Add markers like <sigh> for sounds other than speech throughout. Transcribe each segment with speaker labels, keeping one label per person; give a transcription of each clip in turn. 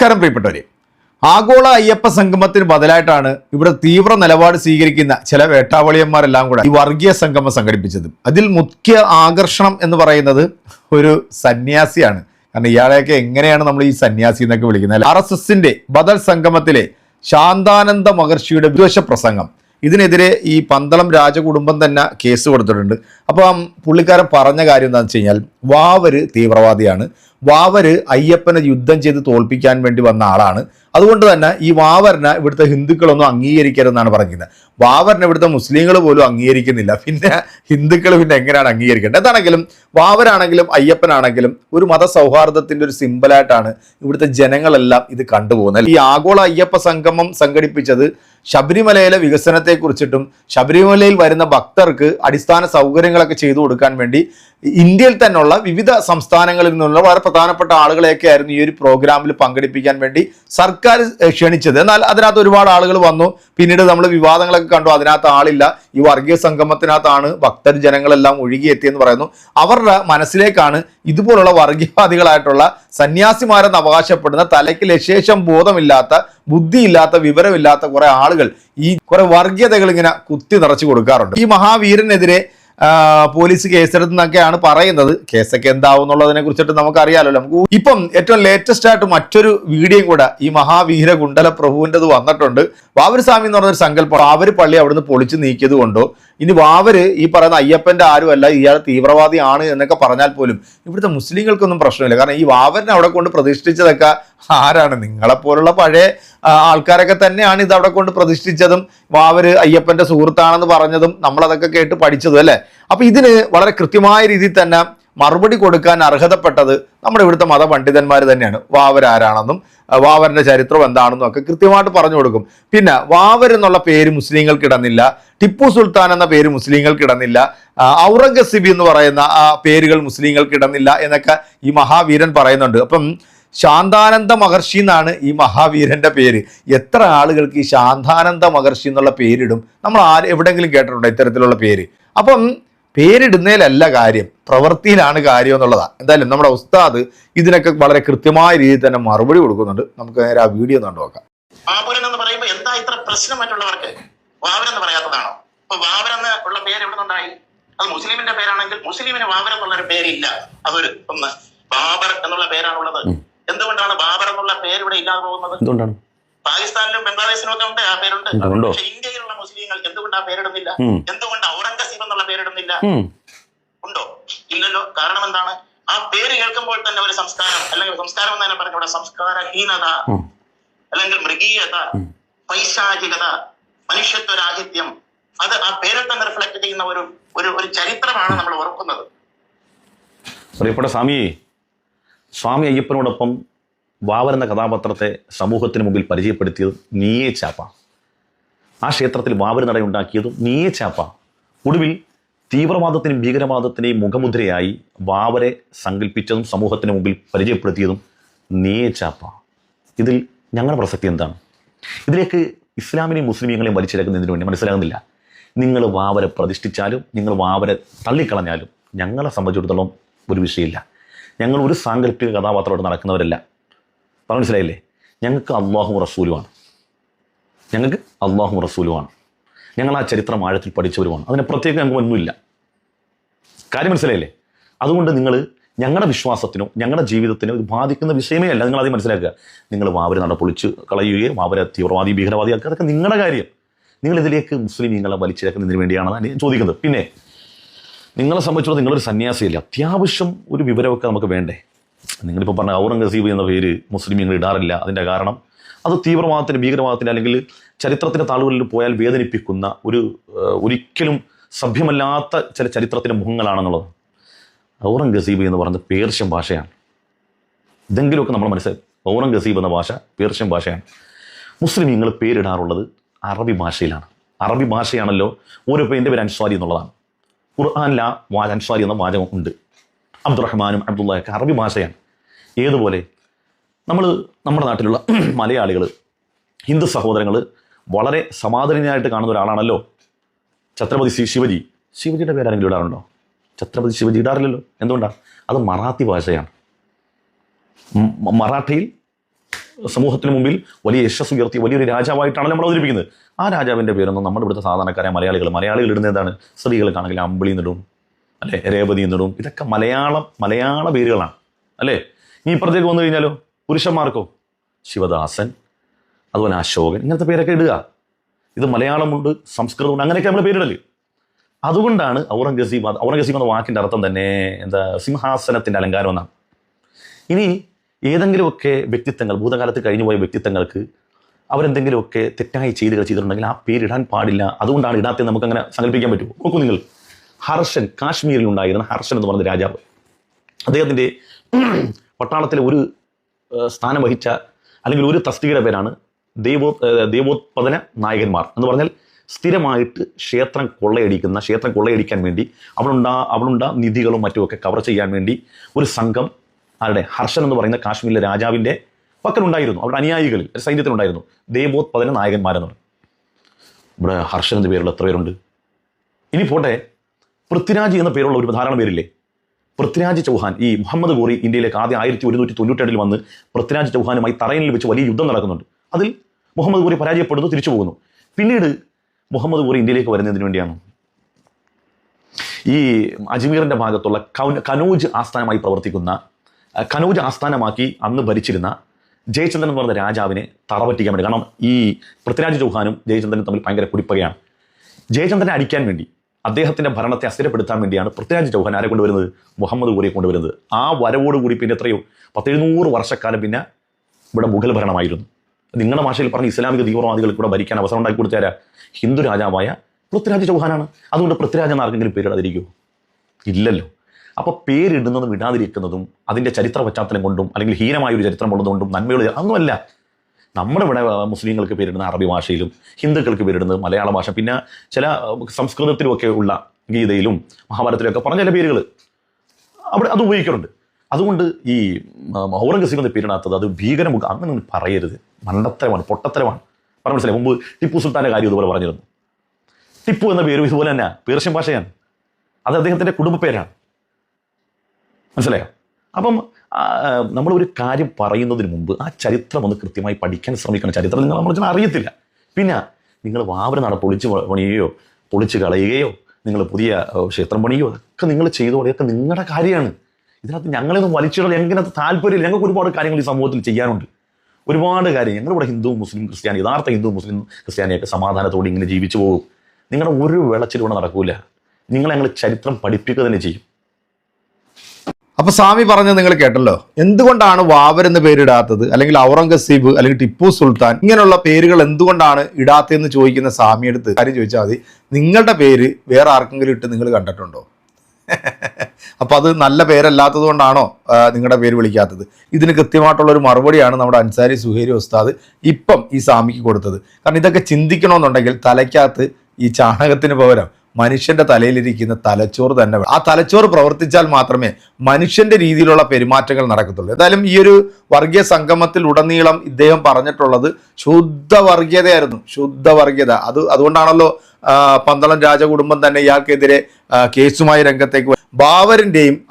Speaker 1: നമസ്കാരം പ്രിയപ്പെട്ടവരെ. ആഗോള അയ്യപ്പ സംഗമത്തിന് ബദലായിട്ടാണ് ഇവിടെ തീവ്ര നിലപാട് സ്വീകരിക്കുന്ന ചില വേട്ടാവളിയന്മാരെല്ലാം കൂടെ ഈ വർഗീയ സംഗമം സംഘടിപ്പിച്ചത്. അതിൽ മുഖ്യ ആകർഷണം എന്ന് പറയുന്നത് ഒരു സന്യാസിയാണ്. കാരണം ഇയാളെയൊക്കെ എങ്ങനെയാണ് നമ്മൾ ഈ സന്യാസി എന്നൊക്കെ വിളിക്കുന്നത്? ആർ എസ് എസിന്റെ ബദൽ സംഗമത്തിലെ ശാന്താനന്ദ മഹർഷിയുടെ വിദ്വേഷ പ്രസംഗം ഇതിനെതിരെ ഈ പന്തളം രാജകുടുംബം തന്നെ കേസ് കൊടുത്തിട്ടുണ്ട്. അപ്പം പുള്ളിക്കാരൻ പറഞ്ഞ കാര്യം എന്താണെന്ന് വെച്ച് കഴിഞ്ഞാൽ വാവര് തീവ്രവാദിയാണ്. വാവര് അയ്യപ്പനെ യുദ്ധം ചെയ്ത് തോൽപ്പിക്കാൻ വേണ്ടി വന്ന ആളാണ്. അതുകൊണ്ട് തന്നെ ഈ വാവരനെ ഇവിടുത്തെ ഹിന്ദുക്കളൊന്നും അംഗീകരിക്കരുതെന്നാണ് പറയുന്നത്. വാവരനെ ഇവിടുത്തെ മുസ്ലിങ്ങൾ പോലും അംഗീകരിക്കുന്നില്ല. പിന്നെ ഹിന്ദുക്കൾ പിന്നെ എങ്ങനെയാണ് അംഗീകരിക്കേണ്ടത്? എന്താണെങ്കിലും വാവരാണെങ്കിലും അയ്യപ്പനാണെങ്കിലും ഒരു മതസൗഹാർദ്ദത്തിന്റെ ഒരു സിമ്പിളായിട്ടാണ് ഇവിടുത്തെ ജനങ്ങളെല്ലാം ഇത് കണ്ടുപോകുന്നത്. ഈ ആഗോള അയ്യപ്പ സംഗമം സംഘടിപ്പിച്ചത് ശബരിമലയിലെ വികസനത്തെ കുറിച്ചിട്ടും ശബരിമലയിൽ വരുന്ന ഭക്തർക്ക് അടിസ്ഥാന സൗകര്യങ്ങളൊക്കെ ചെയ്തു കൊടുക്കാൻ വേണ്ടി ഇന്ത്യയിൽ തന്നെയുള്ള വിവിധ സംസ്ഥാനങ്ങളിൽ നിന്നുള്ള വളരെ പ്രധാനപ്പെട്ട ആളുകളെയൊക്കെ ആയിരുന്നു ഈ ഒരു പ്രോഗ്രാമിൽ പങ്കെടുപ്പിക്കാൻ വേണ്ടി സർക്കാർ ക്ഷണിച്ചത്. എന്നാൽ അതിനകത്ത് ഒരുപാട് ആളുകൾ വന്നു. പിന്നീട് നമ്മൾ വിവാദങ്ങളൊക്കെ കണ്ടു. അതിനകത്ത് ആളില്ല. ഈ വർഗീയ സംഗമത്തിനകത്താണ് ഭക്തർ ജനങ്ങളെല്ലാം ഒഴുകിയെത്തിയെന്ന് പറയുന്നു. അവരുടെ മനസ്സിലേക്കാണ് ഇതുപോലുള്ള വർഗീയവാദികളായിട്ടുള്ള സന്യാസിമാരെന്ന് അവകാശപ്പെടുന്ന തലയ്ക്ക് ലശേഷം ബോധമില്ലാത്ത ബുദ്ധിയില്ലാത്ത വിവരമില്ലാത്ത കുറെ ആളുകൾ ഈ കുറെ വർഗീയതകൾ ഇങ്ങനെ കുത്തി നിറച്ചു കൊടുക്കാറുണ്ട്. ഈ മഹാവീരനെതിരെ പോലീസ് കേസെടുത്തെന്നൊക്കെയാണ് പറയുന്നത്. കേസൊക്കെ എന്താവും എന്നുള്ളതിനെ കുറിച്ചിട്ട് നമുക്കറിയാലോ. നമുക്ക് ഇപ്പം ഏറ്റവും ലേറ്റസ്റ്റ് ആയിട്ട് മറ്റൊരു വീഡിയോ കൂടെ ഈ മഹാവീര കുണ്ടല പ്രഭുവിന്റെത് വന്നിട്ടുണ്ട്. സ്വാമി എന്ന് പറഞ്ഞൊരു സങ്കല്പം. അവർ പള്ളി അവിടുന്ന് പൊളിച്ചു നീക്കിയത് കൊണ്ടോ ഇനി വാവര് ഈ പറയുന്ന അയ്യപ്പന്റെ ആരുമല്ല ഇയാൾ തീവ്രവാദിയാണ് എന്നൊക്കെ പറഞ്ഞാൽ പോലും ഇവിടുത്തെ മുസ്ലിങ്ങൾക്കൊന്നും പ്രശ്നമില്ല. കാരണം ഈ വാവരനെ അവിടെ കൊണ്ട് പ്രതിഷ്ഠിച്ചതൊക്കെ ആരാണ്? നിങ്ങളെപ്പോലുള്ള പഴയ ആൾക്കാരൊക്കെ തന്നെയാണ് ഇത് അവിടെ കൊണ്ട് പ്രതിഷ്ഠിച്ചതും വാവര് അയ്യപ്പന്റെ സുഹൃത്താണെന്ന് പറഞ്ഞതും നമ്മളതൊക്കെ കേട്ട് പഠിച്ചതും അല്ലേ? അപ്പൊ ഇതിന് വളരെ കൃത്യമായ രീതിയിൽ തന്നെ മറുപടി കൊടുക്കാൻ അർഹതപ്പെട്ടത് നമ്മുടെ ഇവിടുത്തെ മതപണ്ഡിതന്മാർ തന്നെയാണ്. ആ, വാവറിന്റെ ചരിത്രം എന്താണെന്നും ഒക്കെ കൃത്യമായിട്ട് പറഞ്ഞു കൊടുക്കും. പിന്നെ വാവർ എന്നുള്ള പേര് മുസ്ലിങ്ങൾക്ക് ഇടന്നില്ല ടിപ്പു സുൽത്താൻ എന്ന പേര് മുസ്ലിങ്ങൾക്ക് ഇടന്നില്ല ഔറംഗസീബ് എന്ന് പറയുന്ന ആ പേരുകൾ മുസ്ലിങ്ങൾക്ക് ഇടന്നില്ല എന്നൊക്കെ ഈ മഹാവീരൻ പറയുന്നുണ്ട്. അപ്പം ശാന്താനന്ദ മഹർഷി എന്നാണ് ഈ മഹാവീരന്റെ പേര്. എത്ര ആളുകൾക്ക് ഈ ശാന്താനന്ദ മഹർഷി എന്നുള്ള പേരിടും? നമ്മൾ ആര് എവിടെങ്കിലും കേട്ടിട്ടുണ്ടോ ഇത്തരത്തിലുള്ള പേര്? അപ്പം പേരിടുന്നതിലല്ല കാര്യം. പ്രവൃത്തിയിലാണ് കാര്യം എന്നുള്ളതാണ് എന്തായാലും നമ്മുടെ ഉസ്താദ് ഇതിനൊക്കെ വളരെ കൃത്യമായ രീതിയിൽ തന്നെ മറുപടി കൊടുക്കുന്നുണ്ട്. നമുക്ക് നേരെ ആ വീഡിയോ കണ്ടു നോക്കാം.
Speaker 2: വാപുരൻ എന്ന് പറയുമ്പോ എന്താ ഇത്ര പ്രശ്നം മറ്റുള്ളവർക്ക്? വാവരൻ എന്ന് പറയാത്തതാണോ അപ്പൊ വാവരൻ ഉള്ള പേര് എവിടെ നിന്നുണ്ടായി? അത് മുസ്ലിമിന്റെ പേരാണെങ്കിൽ മുസ്ലിമിന് വാവർ എന്നുള്ള ഒരു പേരില്ല. അതൊരു ഒന്ന് ബാബർ എന്നുള്ള പേരാണുള്ളത് എന്തുകൊണ്ടാണ് ബാബർ എന്നുള്ള പേര് ഇവിടെ ഇല്ലാതെ പോകുന്നത്?
Speaker 3: എന്തുകൊണ്ടാണ്?
Speaker 2: പാകിസ്ഥാനിലും ബംഗ്ലാദേശിലും ഒക്കെ ഉണ്ട് ആ പേരുണ്ട്.
Speaker 3: ഉണ്ടോ?
Speaker 2: പക്ഷെ ഇന്ത്യയിലുള്ള മുസ്ലിങ്ങൾ എന്തുകൊണ്ട് ആ പേരിടുന്നില്ല. എന്തുകൊണ്ട് പേരിടുന്നില്ല ഉണ്ടോ? ഇല്ലല്ലോ. കാരണം എന്താണ്? ആ പേര് കേൾക്കുമ്പോൾ തന്നെ ഒരു സംസ്കാരം അല്ലെങ്കിൽ സംസ്കാരം എന്ന് തന്നെ പറഞ്ഞ ഇവിടെ സംസ്കാരഹീനത അല്ലെങ്കിൽ മൃഗീയത. പൈശാചികത മനുഷ്യത്വരാഹിത്യം അത് ആ പേരിൽ തന്നെ റിഫ്ലക്ട് ചെയ്യുന്ന ഒരു ഒരു ഒരു ചരിത്രമാണ് നമ്മൾ ഓർക്കുന്നത്.
Speaker 3: പ്രിയപ്പെട്ട സ്വാമിയെ സ്വാമി അയ്യപ്പനോടൊപ്പം വാവർ എന്ന കഥാപാത്രത്തെ സമൂഹത്തിന് മുമ്പിൽ പരിചയപ്പെടുത്തിയത് നീയേ ചാപ്പ. ആ ക്ഷേത്രത്തിൽ വാവർ നടയുണ്ടാക്കിയതും നീയേ ചാപ്പ. ഒടുവിൽ തീവ്രവാദത്തിനും ഭീകരവാദത്തിനെയും മുഖമുദ്രയായി വാവരെ സങ്കല്പിച്ചതും സമൂഹത്തിന് മുമ്പിൽ പരിചയപ്പെടുത്തിയതും നീയച്ചാപ്പ ചാപ്പ. ഇതിൽ ഞങ്ങളുടെ പ്രസക്തി എന്താണ്? ഇതിലേക്ക് ഇസ്ലാമിനെയും മുസ്ലിമീങ്ങളെയും വലിച്ചിരക്കുന്നതിന് വേണ്ടി മനസ്സിലാകുന്നില്ല. നിങ്ങൾ വാവരെ പ്രതിഷ്ഠിച്ചാലും നിങ്ങൾ വാവരെ തള്ളിക്കളഞ്ഞാലും ഞങ്ങളെ സംബന്ധിച്ചിടത്തോളം ഒരു വിഷയമില്ല. ഞങ്ങൾ ഒരു സാങ്കല്പിക കഥാപാത്രമായിട്ട് നടക്കുന്നവരല്ല. പറഞ്ഞു മനസ്സിലായില്ലേ? ഞങ്ങൾക്ക് അള്ളാഹു റസൂലുമാണ്. ഞങ്ങൾക്ക് അള്ളാഹു റസൂലുമാണ്. ഞങ്ങൾ ആ ചരിത്രം ആഴത്തിൽ പഠിച്ചവരുമാണ് അതിന് പ്രത്യേകം ഞങ്ങൾക്ക് ഒന്നുമില്ല. കാര്യം മനസ്സിലായില്ലേ? അതുകൊണ്ട് നിങ്ങൾ ഞങ്ങളുടെ വിശ്വാസത്തിനോ ഞങ്ങളുടെ ജീവിതത്തിനോ ഇത് ബാധിക്കുന്ന വിഷയമേ അല്ല. നിങ്ങൾ ആദ്യം മനസ്സിലാക്കുക. നിങ്ങൾ വാവരെ നടപ്പൊളിച്ച് കളയുകയും വാവരെ തീവ്രവാദി ഭീകരവാദിയാക്കുക അതൊക്കെ നിങ്ങളുടെ കാര്യം. നിങ്ങൾ ഇതിലേക്ക് മുസ്ലിം നിങ്ങളെ വലിച്ചിരക്കുന്നതിന് വേണ്ടിയാണെന്നാണ് ഞാൻ ചോദിക്കുന്നത്. പിന്നെ നിങ്ങളെ സംബന്ധിച്ചിടത്തോളം നിങ്ങളൊരു സന്യാസിയല്ല? അത്യാവശ്യം ഒരു വിവരമൊക്കെ നമുക്ക് വേണ്ടേ? നിങ്ങളിപ്പോൾ പറഞ്ഞ ഔറംഗസീബ് എന്ന പേര് മുസ്ലിം നിങ്ങൾ ഇടാറില്ല. അതിന്റെ കാരണം അത് തീവ്രവാദത്തിന് ഭീകരവാദത്തിന് അല്ലെങ്കിൽ ചരിത്രത്തിന്റെ താളുകളിൽ പോയാൽ വേദനിപ്പിക്കുന്ന ഒരു ഒരിക്കലും സഭ്യമല്ലാത്ത ചില ചരിത്രത്തിന്റെ മുഖങ്ങളാണെന്നുള്ളത്. ഔറംഗസീബ് എന്ന് പറയുന്നത് പേർഷ്യൻ ഭാഷയാണ്. ഇതെങ്കിലുമൊക്കെ നമ്മൾ മനസ്സിലായി. ഔറംഗസീബ് എന്ന ഭാഷ പേർഷ്യൻ ഭാഷയാണ്. മുസ്ലിമീങ്ങൾ പേരിടാറുള്ളത് അറബി ഭാഷയിലാണ്. അറബി ഭാഷയാണല്ലോ ഓരോ പേര് എന്റെ പേര് അൻസ്വാരി എന്നുള്ളതാണ്. ഖുർആാനിൽ ആ വാ അൻസ്വാരി എന്ന വാചകം ഉണ്ട്. അബ്ദുറഹ്മാനും അബ്ദുള്ളയൊക്കെ അറബി ഭാഷയാണ്. ഏതുപോലെ? നമ്മൾ നമ്മുടെ നാട്ടിലുള്ള <clears throat> മലയാളികൾ ഹിന്ദു സഹോദരങ്ങൾ വളരെ സമാധാനീയനായിട്ട് കാണുന്ന ഒരാളാണല്ലോ ഛത്രപതി ശിവജി. ശിവജിയുടെ പേരാണെങ്കിലും ഇടാറുണ്ടോ? ഛത്രപതി ശിവജി ഇടാറില്ലല്ലോ. എന്തുകൊണ്ടാണ് അത് മറാത്തി ഭാഷയാണ്. മറാഠയിൽ സമൂഹത്തിന് മുമ്പിൽ വലിയ യശസ് ഉയർത്തി വലിയൊരു രാജാവായിട്ടാണ് നമ്മൾ അവതരിപ്പിക്കുന്നത്. ആ രാജാവിന്റെ പേരൊന്നും നമ്മുടെ ഇവിടുത്തെ സാധാരണക്കാരായ മലയാളികൾ മലയാളികൾ ഇടുന്ന എന്താണ്? സ്ത്രീകൾക്കാണെങ്കിൽ അമ്പിളി എന്നിടും അല്ലേ രേവതി എന്നിടും. ഇതൊക്കെ മലയാളം മലയാള പേരുകളാണ് അല്ലേ? ഇനി ഇപ്പുറത്തേക്ക് വന്നു കഴിഞ്ഞാലോ? പുരുഷന്മാർക്കോ. ശിവദാസൻ അതുപോലെ അശോകൻ ഇങ്ങനത്തെ പേരൊക്കെ ഇടുക. ഇത് മലയാളമുണ്ട് സംസ്കൃതമുണ്ട് അങ്ങനെയൊക്കെ നമ്മൾ പേരിടൽ. അതുകൊണ്ടാണ് ഔറംഗസീബ് ഔറംഗസീബ് എന്ന വാക്കിന്റെ അർത്ഥം തന്നെ എന്താ സിംഹാസനത്തിന്റെ അലങ്കാരം എന്നാണ്. ഇനി ഏതെങ്കിലുമൊക്കെ വ്യക്തിത്വങ്ങൾ ഭൂതകാലത്ത് കഴിഞ്ഞുപോയ വ്യക്തിത്വങ്ങൾക്ക് അവരെന്തെങ്കിലുമൊക്കെ തെറ്റായി ചെയ്തുകൾ ചെയ്തിട്ടുണ്ടെങ്കിൽ ആ പേരിടാൻ പാടില്ല. അതുകൊണ്ടാണ് ഇടാത്തത് നമുക്ക് അങ്ങനെ സങ്കല്പിക്കാൻ പറ്റുമോ നോക്കൂ നിങ്ങൾ. ഹർഷൻ കാശ്മീരിൽ ഉണ്ടായിരുന്ന ഹർഷൻ എന്ന് പറയുന്ന രാജാവ്. അദ്ദേഹത്തിന്റെ പട്ടാളത്തിലെ ഒരു സ്ഥാനം വഹിച്ച അല്ലെങ്കിൽ ഒരു തസ്തികയുടെ പേരാണ് ദൈവോ ദൈവോത്പാദന നായകന്മാർ എന്ന് പറഞ്ഞാൽ സ്ഥിരമായിട്ട് ക്ഷേത്രം കൊള്ളയടിക്കുന്ന ക്ഷേത്രം കൊള്ളയടിക്കാൻ വേണ്ടി അവിടുണ്ടാ അവളുണ്ടാ നിധികളും മറ്റുമൊക്കെ കവർ ചെയ്യാൻ വേണ്ടി ഒരു സംഘം ആരുടെ ഹർഷൻ എന്ന് പറയുന്ന കാശ്മീരിലെ രാജാവിന്റെ പക്കലുണ്ടായിരുന്നു. അവരുടെ അനുയായികളിൽ ഒരു സൈന്യത്തിലുണ്ടായിരുന്നു. ദേവോത്പദന നായകന്മാരെന്ന് ഇവിടെ ഹർഷൻ എന്ന പേരുള്ള എത്ര പേരുണ്ട്? ഇനി പോട്ടെ പൃഥ്വിരാജ് എന്ന പേരുള്ള ഒരു ധാരാളം പേരില്ലേ? പൃഥ്വിരാജ് ചൗഹാൻ ഈ മുഹമ്മദ് ഗോറി ഇന്ത്യയിലേക്ക് ആദ്യം ആയിരത്തി ഒരുന്നൂറ്റി തൊണ്ണൂറ്റേഴിൽ വന്ന് പൃഥ്വിരാജ് ചൗഹാനുമായി തറയിൽ വെച്ച് വലിയ യുദ്ധം നടക്കുന്നുണ്ട്. അതിൽ മുഹമ്മദ് ഗോറി പരാജയപ്പെടുന്നു തിരിച്ചു പോകുന്നു. പിന്നീട് മുഹമ്മദ് ഗോറി ഇന്ത്യയിലേക്ക് വരുന്നതിന് വേണ്ടിയാണ്. ഈ അജ്മീറിന്റെ ഭാഗത്തുള്ള കനൗജ് ആസ്ഥാനമായി പ്രവർത്തിക്കുന്ന കനൂജ് ആസ്ഥാനമാക്കി അന്ന് ഭരിച്ചിരുന്ന ജയചന്ദ്രൻ എന്ന് പറയുന്ന രാജാവിനെ തറപറ്റിക്കാൻ വേണ്ടി കാരണം ഈ പൃഥ്വിരാജ് ചൗഹാനും ജയചന്ദ്രനും തമ്മിൽ ഭയങ്കര കുടിപ്പകയാണ്. ജയചന്ദ്രനെ അടിക്കാൻ വേണ്ടി അദ്ദേഹത്തിന്റെ ഭരണത്തെ അസ്ഥിരപ്പെടുത്താൻ വേണ്ടിയാണ് പൃഥ്വിരാജ് ചൗഹാൻ ആരെ കൊണ്ടുവരുന്നത്? മുഹമ്മദ് ഗോറിയെ കൊണ്ടുവരുന്നത്. ആ വരവോടുകൂടി പിന്നെ എത്രയോ? പത്തെഴുന്നൂറ് വർഷക്കാലം പിന്നെ ഇവിടെ മുഗൾ ഭരണമായിരുന്നു. നിങ്ങളുടെ ഭാഷയിൽ പറഞ്ഞ ഇസ്ലാമിക തീവ്രവാദികൾക്ക് ഇവിടെ ഭരിക്കാൻ അവസരം ഉണ്ടാക്കി കൊടുത്താരാ ഹിന്ദു രാജാവായ പൃഥ്വിരാജ് ചൗഹാനാണ്. അതുകൊണ്ട് പൃഥ്വിരാജ് എന്ന ആർക്കെങ്കിലും പേരിടാതിരിക്കുമോ ഇല്ലല്ലോ. അപ്പോൾ പേരിടുന്നതും ഇടാതിരിക്കുന്നതും അതിന്റെ ചരിത്ര പശ്ചാത്തലം കൊണ്ടും അല്ലെങ്കിൽ ഹീനമായ ഒരു ചരിത്രം ഉള്ളതുകൊണ്ടും നന്മയുള്ള അതൊന്നുമല്ല നമ്മുടെ ഇവിടെ മുസ്ലിങ്ങൾക്ക് പേരിടുന്ന അറബി ഭാഷയിലും ഹിന്ദുക്കൾക്ക് പേരിടുന്നത് മലയാള ഭാഷ പിന്നെ ചില സംസ്കൃതത്തിലുമൊക്കെ ഉള്ള ഗീതയിലും മഹാഭാരതത്തിലൊക്കെ പറഞ്ഞ ചില പേരുകൾ അവിടെ അത് ഉപയോഗിക്കാറുണ്ട്. അതുകൊണ്ട് ഈ ഔറംഗസീബ് എന്ന പേരിടാത്തത് അത് ഭീകരമുഖ അങ്ങനെ പറയരുത്. മണ്ടത്തരമാണ് പൊട്ടത്തരമാണ്. പറഞ്ഞു മനസ്സിലായി? മുമ്പ് ടിപ്പു സുൽത്താന്റെ കാര്യം ഇതുപോലെ പറഞ്ഞിരുന്നു. ടിപ്പു എന്ന പേരും ഇതുപോലെ തന്നെ പേർഷ്യൻ ഭാഷയാണ്. അത് അദ്ദേഹത്തിന്റെ കുടുംബ പേരാണ് മനസ്സിലായോ? അപ്പം നമ്മൾ ഒരു കാര്യം പറയുന്നതിന് മുമ്പ് ആ ചരിത്രം ഒന്ന് കൃത്യമായി പഠിക്കാൻ ശ്രമിക്കണം. ചരിത്രം നിങ്ങൾ നമ്മൾ അറിയത്തില്ല. പിന്നെ നിങ്ങൾ വാവര നട പൊളിച്ച് പണിയുകയോ പൊളിച്ച് കളയുകയോ നിങ്ങൾ പുതിയ ക്ഷേത്രം പണിയോ അതൊക്കെ നിങ്ങൾ ചെയ്തോളൂ അതൊക്കെ നിങ്ങളുടെ കാര്യമാണ്. ഇതിനകത്ത് ഞങ്ങളൊന്നും വലിച്ചിടൽ ഞങ്ങൾക്ക് താല്പര്യമില്ല. ഞങ്ങൾക്ക് ഒരുപാട് കാര്യങ്ങൾ ഈ സമൂഹത്തിൽ ചെയ്യാനുണ്ട്. ഒരുപാട് കാര്യം. ഞങ്ങളിവിടെ ഹിന്ദു മുസ്ലിം ക്രിസ്ത്യാനി യഥാർത്ഥ ഹിന്ദു മുസ്ലിം ക്രിസ്ത്യാനിയൊക്കെ സമാധാനത്തോടെ ഇങ്ങനെ ജീവിച്ചു പോകും. നിങ്ങളുടെ ഒരു വിളച്ചിലൂടെ നടക്കൂല. നിങ്ങളെ ഞങ്ങൾ ചരിത്രം പഠിപ്പിക്കുക തന്നെ ചെയ്യും.
Speaker 1: അപ്പൊ സ്വാമി പറഞ്ഞത് നിങ്ങൾ കേട്ടല്ലോ. എന്തുകൊണ്ടാണ് വാവർ എന്ന പേരിടാത്തത്? അല്ലെങ്കിൽ ഔറംഗസീബ് അല്ലെങ്കിൽ ടിപ്പു സുൽത്താൻ ഇങ്ങനെയുള്ള പേരുകൾ എന്തുകൊണ്ടാണ് ഇടാത്തതെന്ന് ചോദിക്കുന്ന സ്വാമിയെടുത്ത് കാര്യം ചോദിച്ചാൽ മതി. നിങ്ങളുടെ പേര് വേറെ ആർക്കെങ്കിലും ഇട്ട് നിങ്ങൾ കണ്ടിട്ടുണ്ടോ? <laughs> അപ്പൊ അത് നല്ല പേരല്ലാത്തത് കൊണ്ടാണോ നിങ്ങളുടെ പേര് വിളിക്കാത്തത്? ഇതിന് കൃത്യമായിട്ടുള്ള ഒരു മറുപടിയാണ് നമ്മുടെ അൻസാരി സുഹേരി ഉസ്താദ് ഇപ്പം ഈ സ്വാമിക്ക് കൊടുത്തത്. കാരണം ഇതൊക്കെ ചിന്തിക്കണമെന്നുണ്ടെങ്കിൽ തലയ്ക്കകത്ത് ഈ ചാണകത്തിന് പകരം മനുഷ്യന്റെ തലയിലിരിക്കുന്ന തലച്ചോറ് തന്നെ ആ തലച്ചോറ് പ്രവർത്തിച്ചാൽ മാത്രമേ മനുഷ്യന്റെ രീതിയിലുള്ള പെരുമാറ്റങ്ങൾ നടക്കത്തുള്ളൂ. എന്തായാലും ഈ ഒരു വർഗീയ സംഗമത്തിൽ ഉടനീളം ഇദ്ദേഹം പറഞ്ഞിട്ടുള്ളത് ശുദ്ധ വർഗീയതയായിരുന്നു ശുദ്ധ വർഗീയത അത് അതുകൊണ്ടാണല്ലോ പന്തളം രാജകുടുംബം തന്നെ ഇയാൾക്കെതിരെ കേസുമായി രംഗത്തേക്ക് വ-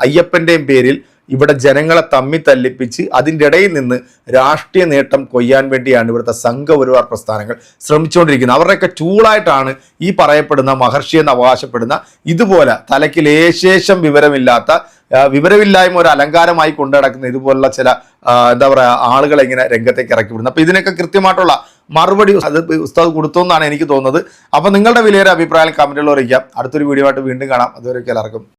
Speaker 1: അയ്യപ്പന്റെയും പേരിൽ ഇവിടെ ജനങ്ങളെ തമ്മി തല്ലിപ്പിച്ച് അതിന്റെ ഇടയിൽ നിന്ന് രാഷ്ട്രീയ നേട്ടം കൊയ്യാൻ വേണ്ടിയാണ് ഇവിടുത്തെ സംഘപരിവാർ പ്രസ്ഥാനങ്ങൾ ശ്രമിച്ചുകൊണ്ടിരിക്കുന്നത്. അവരുടെയൊക്കെ ടൂളായിട്ടാണ് ഈ പറയപ്പെടുന്ന മഹർഷി എന്ന് അവകാശപ്പെടുന്ന ഇതുപോലെ തലയ്ക്ക് ലേശേഷം വിവരമില്ലാത്ത വിവരമില്ലായ്മ ഒരു അലങ്കാരമായി കൊണ്ടു നടക്കുന്ന ഇതുപോലുള്ള ചില എന്താ പറയുക ആളുകളെ ഇങ്ങനെ രംഗത്തേക്ക് ഇറക്കി വിടുന്നത് അപ്പോൾ ഇതിനൊക്കെ കൃത്യമായിട്ടുള്ള മറുപടി അത് ഉസ്താദ് കൊടുത്തു എന്നാണ് എനിക്ക് തോന്നുന്നത്. അപ്പോൾ നിങ്ങളുടെ വിലയേറെ അഭിപ്രായം കമന്റുകൾ അറിയിക്കാം. അടുത്തൊരു വീഡിയോ ആയിട്ട് വീണ്ടും കാണാം. അതുവരെയൊക്കെ എല്ലാവർക്കും.